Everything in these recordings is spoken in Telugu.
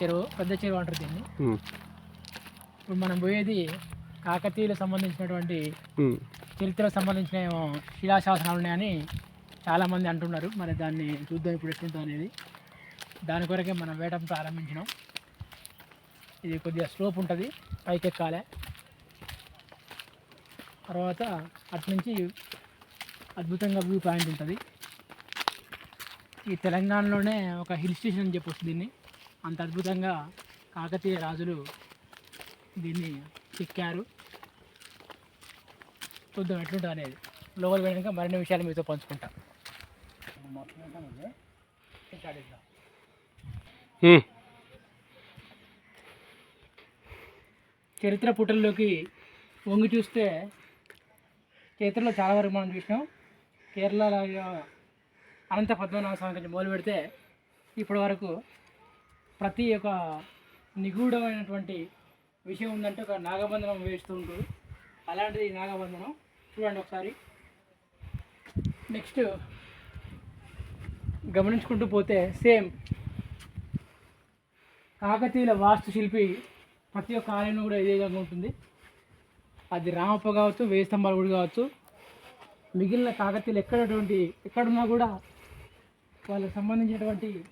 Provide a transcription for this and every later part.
చెరువు పెద్ద చెరువు అంటారు దీన్ని. ఇప్పుడు మనం పోయేది కాకతీయులకు సంబంధించినటువంటి చరిత్రకు సంబంధించిన ఏమో శిలాశాసనాలు ఉన్నాయని చాలామంది అంటున్నారు. మరి దాన్ని చూద్దాం ఇప్పుడు ఎట్లుంటుందో అనేది. దాని కొరకే మనం వేటం ప్రారంభించినాం. ఇది కొద్దిగా స్లోప్ ఉంటుంది పైకి ఎక్కాలి తర్వాత అటు నుంచి అద్భుతంగా వ్యూ పాయింట్ ఉంటుంది. ఈ తెలంగాణలోనే ఒక హిల్ స్టేషన్ అని చెప్పొచ్చు దీన్ని. అంత అద్భుతంగా కాకతీయ రాజులు దీన్ని ఎక్కారు చూద్దాం ఎట్లుంటుంది అనేది లోపల పోయినాక మరిన్ని విషయాలు మీతో పంచుకుంటా. చరిత్ర పుటల్లోకి వంగి చూస్తే చరిత్రలో చాలా వరకు మనం చూసినాం. కేరళలో అనంత పద్మనాభ స్వామి నుంచి మొదలు పెడితే ఇప్పటి వరకు ప్రతి ఒక్క నిగూఢమైనటువంటి విషయం ఉందంటే ఒక నాగబంధనం వేస్తూ ఉంటారు అలాంటిది నాగబంధనం. చూడండి ఒకసారి. నెక్స్ట్ గమనించుకుంటూ పోతే సేమ్ కాకతీయుల వాస్తుశిల్పి ప్రతి ఒక్క ఆలయంలో కూడా ఇదే విధంగా ఉంటుంది. అది రామప్ప కావచ్చు వేయి స్తంభాలు గుడి కావచ్చు. మిగిలిన కాకతీయులు ఎక్కడటువంటి ఎక్కడున్నా కూడా వాళ్ళకి సంబంధించినటువంటి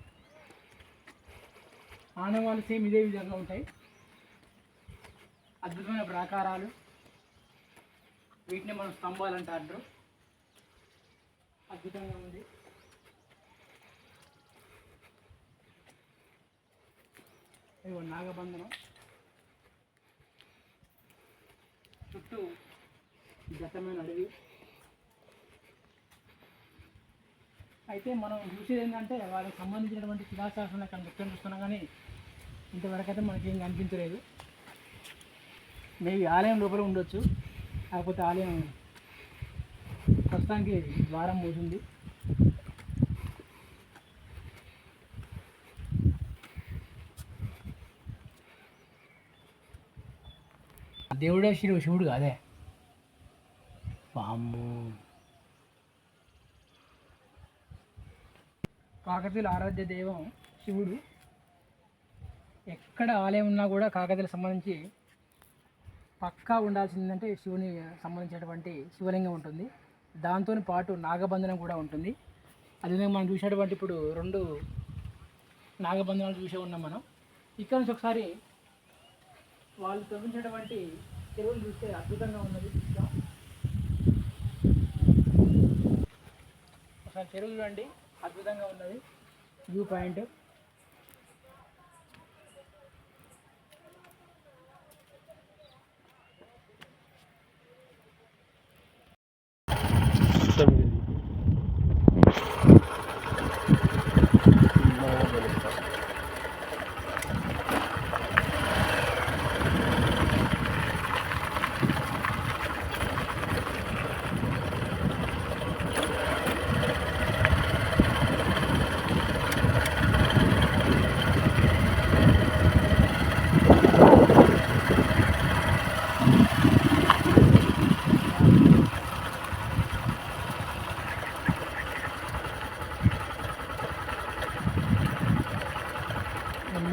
ఆనవాళ్ళు సేమ్ ఇదే విధంగా ఉంటాయి. అద్భుతమైన ప్రాకారాలు. వీటిని మనం స్తంభాలు అంటారు. అద్భుతంగా ఉంది. ఇదిగో నాగబంధనం. చుట్టూ దట్టమైన అడవి. అయితే మనం చూసేది ఏంటంటే వాళ్ళకి సంబంధించినటువంటి శిలాశాసనం అక్కడ మొత్తం చూస్తున్నాం కానీ ఇంతవరకు అయితే మనకి ఏం కనిపించలేదు. మేబీ ఆలయం లోపల ఉండొచ్చు. కాకపోతే ఆలయం ప్రస్తుతానికి ద్వారం మూసింది. దేవుడే శివుడు శివుడు కాదే. పాము కాకతీయుల ఆరాధ్య దైవం శివుడు. ఎక్కడ ఆలయం ఉన్నా కూడా కాకతీయులకు సంబంధించి పక్కా ఉండాల్సిందంటే శివుని సంబంధించినటువంటి శివలింగం ఉంటుంది. దాంతో పాటు నాగబంధనం కూడా ఉంటుంది. అదేవిధంగా మనం చూసినటువంటి ఇప్పుడు రెండు నాగబంధనాలు చూసే ఉన్నాం మనం. ఇక్కడ నుంచి ఒకసారి వాళ్ళు తవ్వించినటువంటి చెరువులు చూస్తే అద్భుతంగా ఉన్నది. ఒకసారి చెరువు చూడండి. అద్భుతంగా ఉన్నది. View point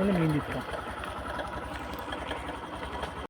muito bonito.